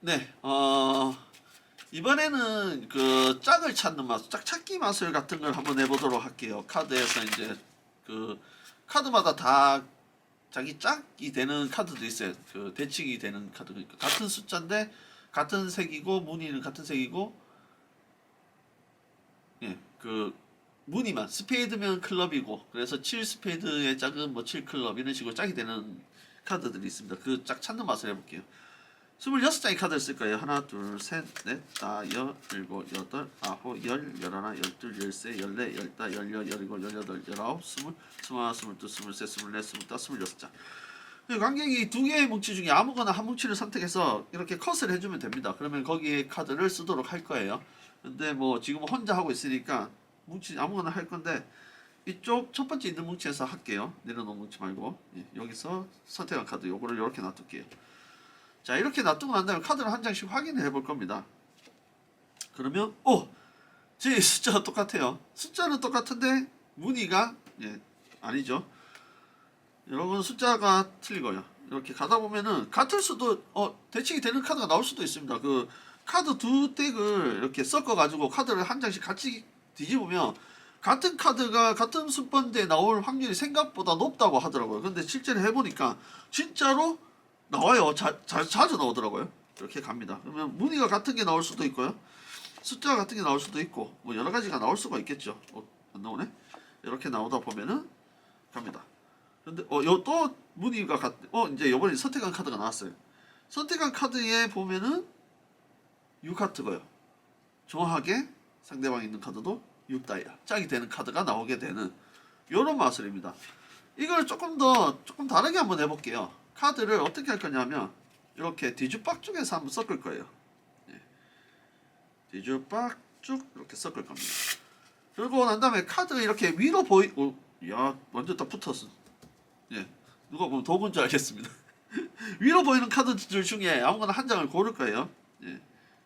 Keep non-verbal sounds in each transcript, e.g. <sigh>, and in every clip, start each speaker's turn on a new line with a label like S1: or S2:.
S1: 네, 어, 이번에는 그 짝을 찾는 맛, 짝 찾기 마술 같은 걸 한번 해보도록 할게요. 카드에서 이제 그 카드마다 다 자기 짝이 되는 카드도 있어요. 그 대칭이 되는 있고 같은 숫자인데 같은 색이고 무늬는 같은 색이고 예, 그 무늬만 스페이드면 클럽이고 그래서 7 스페이드의 짝은 뭐7 클럽 이런 식으로 짝이 되는 카드들이 있습니다. 그 짝 찾는 맛을 해볼게요. 26장의 카드를 쓸 거예요. 하나, 둘, 셋, 넷, 다, 여, 일곱, 여덟, 아홉, 열, 열하나, 열둘, 열세, 열네, 열다, 열여, 열일곱, 열여덟, 열아홉, 스물, 스물하나, 스물둘, 스물셋, 스물넷, 스물다섯, 스물여섯 장. 이 관객이 두 개의 뭉치 중에 아무거나 한 뭉치를 선택해서 이렇게 컷을 해주면 됩니다. 그러면 거기에 카드를 쓰도록 할 거예요. 근데 뭐 지금 혼자 하고 있으니까 뭉치 아무거나 할 건데 이쪽 첫 번째 있는 뭉치에서 할게요. 내려놓은 뭉치 말고 예, 여기서 선택한 카드 요거를 이렇게 놔둘게요. 자 이렇게 놔두고 난 다음에 카드를 한 장씩 확인을 해볼 겁니다. 그러면 오! 제 숫자가 똑같아요. 숫자는 똑같은데 무늬가 예 아니죠. 여러분 숫자가 틀리고요. 이렇게 가다 보면은 같을 수도 어 대칭이 되는 카드가 나올 수도 있습니다. 그 카드 두 덱을 이렇게 섞어 가지고 카드를 한 장씩 같이 뒤집으면 같은 카드가 같은 순번대에 나올 확률이 생각보다 높다고 하더라고요. 근데 실제로 해보니까 진짜로 나와요. 자, 자, 자주 나오더라고요. 이렇게 갑니다. 그러면 무늬가 같은 게 나올 수도 있고요. 숫자 같은 게 나올 수도 있고 뭐 여러 가지가 나올 수가 있겠죠. 어, 안 나오네. 이렇게 나오다 보면은 갑니다. 근데 어요또 무늬가 같. 어 이제 요번에 선택한 카드가 나왔어요. 선택한 카드에 보면은 6카트고요. 정확하게 상대방 있는 카드도 6다이아 짝이 되는 카드가 나오게 되는 요런 마술입니다. 이걸 조금 더 조금 다르게 한번 해볼게요. 카드를 어떻게 할 거냐면 이렇게 뒤죽박 쪽에서 한번 섞을 거예요. 예. 뒤죽박 쭉 이렇게 섞을 겁니다. 그리고 난 다음에 카드 이렇게 위로 보이, 오, 야 완전 다 붙었어. 예, 누가 보면 도구인 줄 알겠습니다. <laughs> 위로 보이는 카드들 중에 아무거나 한 장을 고를 거예요. 예,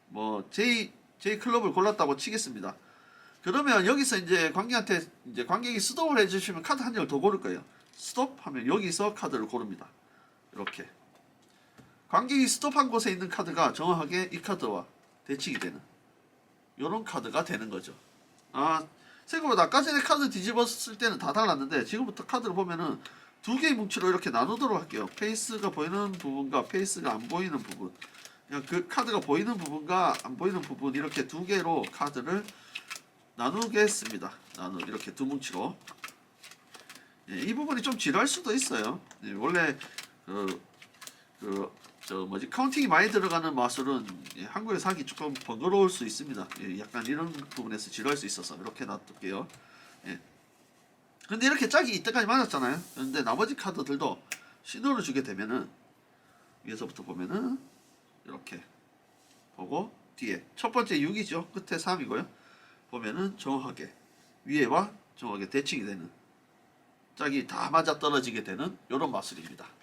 S1: 뭐 J J 클럽을 골랐다고 치겠습니다. 그러면 여기서 이제 관객한테 이제 관객이 스톱을 해주시면 카드 한 장을 더 고를 거예요. 스톱 하면 여기서 카드를 고릅니다. 이렇게 관객이 스톱한 곳에 있는 카드가 정확하게 이 카드와 대칭이 되는 이런 카드가 되는 거죠. 아 생각보다 아까 전에 카드 뒤집었을 때는 다 달랐는데 지금부터 카드를 보면은 두 개의 뭉치로 이렇게 나누도록 할게요. 페이스가 보이는 부분과 페이스가 안 보이는 부분. 그냥 그 카드가 보이는 부분과 안 보이는 부분 이렇게 두 개로 카드를 나누겠습니다. 나누 이렇게 두 뭉치로. 예, 이 부분이 좀 지루할 수도 있어요. 예, 원래 그, 그, 저 뭐지 카운팅이 많이 들어가는 마술은 예, 한국에서 하기 조금 번거로울 수 있습니다. 예, 약간 이런 부분에서 지루할 수 있어서 이렇게 놔둘게요. 예. 근데 이렇게 짝이 이때까지 맞았잖아요. 근데 나머지 카드들도 신호를 주게 되면은 위에서부터 보면은 이렇게 보고 뒤에 첫 번째 6이죠. 끝에 3이고요. 보면은 정확하게 위에와 정확하게 대칭이 되는 짝이 다 맞아 떨어지게 되는 이런 마술입니다.